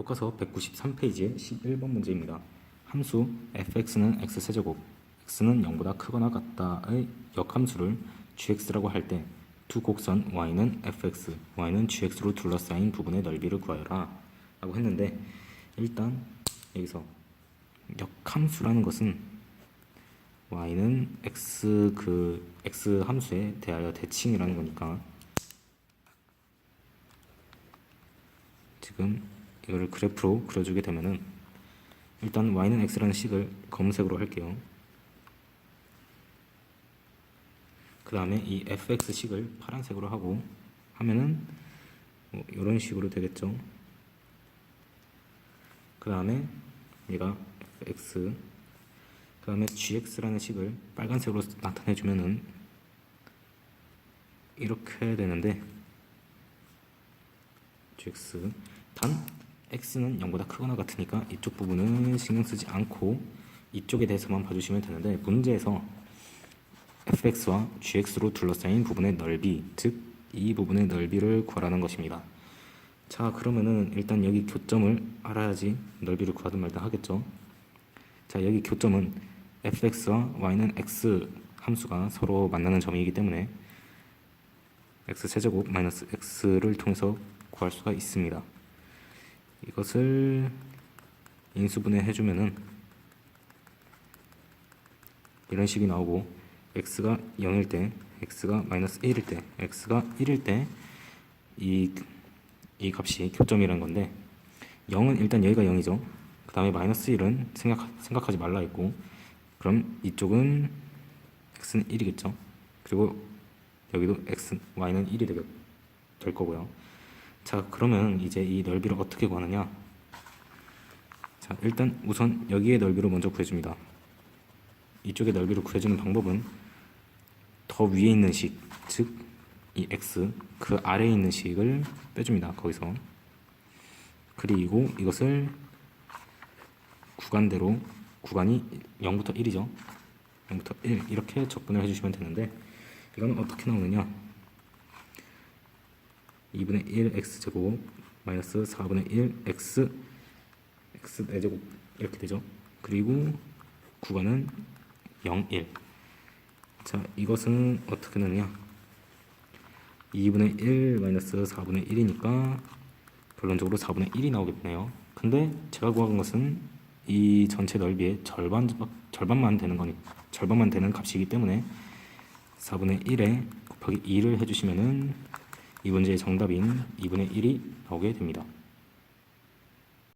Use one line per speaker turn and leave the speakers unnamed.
교과서 193페이지의 11번 문제입니다. 함수 fx는 x세제곱, x는 0보다 크거나 같다의 역함수를 gx라고 할 때 두 곡선 y는 fx, y는 gx로 둘러싸인 부분의 넓이를 구하여라 라고 했는데 일단 여기서 역함수라는 것은 y는 x 그 x 함수에 대하여 대칭이라는 거니까 지금 이거를 그래프로 그려주게 되면은 일단 y는 x라는 식을 검은색으로 할게요. 그 다음에 이 fx 식을 파란색으로 하고 하면은 뭐 이런 식으로 되겠죠. 그 다음에 얘가 fx 그 다음에 gx라는 식을 빨간색으로 나타내 주면은 이렇게 되는데 gx 단 x는 0보다 크거나 같으니까 이쪽 부분은 신경 쓰지 않고 이쪽에 대해서만 봐주시면 되는데 문제에서 fx와 gx로 둘러싸인 부분의 넓이 즉 이 부분의 넓이를 구하라는 것입니다 자 그러면은 일단 여기 교점을 알아야지 넓이를 구하든 말든 하겠죠 자 여기 교점은 fx와 y는 x 함수가 서로 만나는 점이기 때문에 x 세제곱 마이너스 x를 통해서 구할 수가 있습니다. 이것을 인수분해 해주면은 이런 식이 나오고 x가 0일 때 x가 마이너스 1일 때 x가 1일 때 이 이 값이 교점이라는 건데 0은 일단 여기가 0이죠. 그 다음에 마이너스 1은 생각, 생각하지 말라 했고 그럼 이쪽은 x는 1이겠죠. 그리고 여기도 x, y는 1이 되게 될 거고요. 자, 그러면 이제 이 넓이를 어떻게 구하느냐? 자, 일단 우선 여기의 넓이를 먼저 구해줍니다. 이쪽의 넓이를 구해주는 방법은 더 위에 있는 식, 즉 이 x 그 아래에 있는 식을 빼줍니다. 거기서 그리고 이것을 구간대로 구간이 0부터 1이죠. 0부터 1 이렇게 적분을 해주시면 되는데 이거는 어떻게 나오느냐 2분의 1 x제곱 마이너스 4분의 1 x x 4제곱 이렇게 되죠. 그리고 구간은 0, 1 자, 이것은 어떻게 되느냐? 2분의 1 마이너스 4분의 1이니까 결론적으로 4분의 1이 나오겠네요. 근데 제가 구한 것은 이 전체 넓이의 절반, 절반만 되는 거니 절반만 되는 값이기 때문에 4분의 1에 곱하기 2를 해주시면은 이 문제의 정답인 2분의 1이 나오게 됩니다.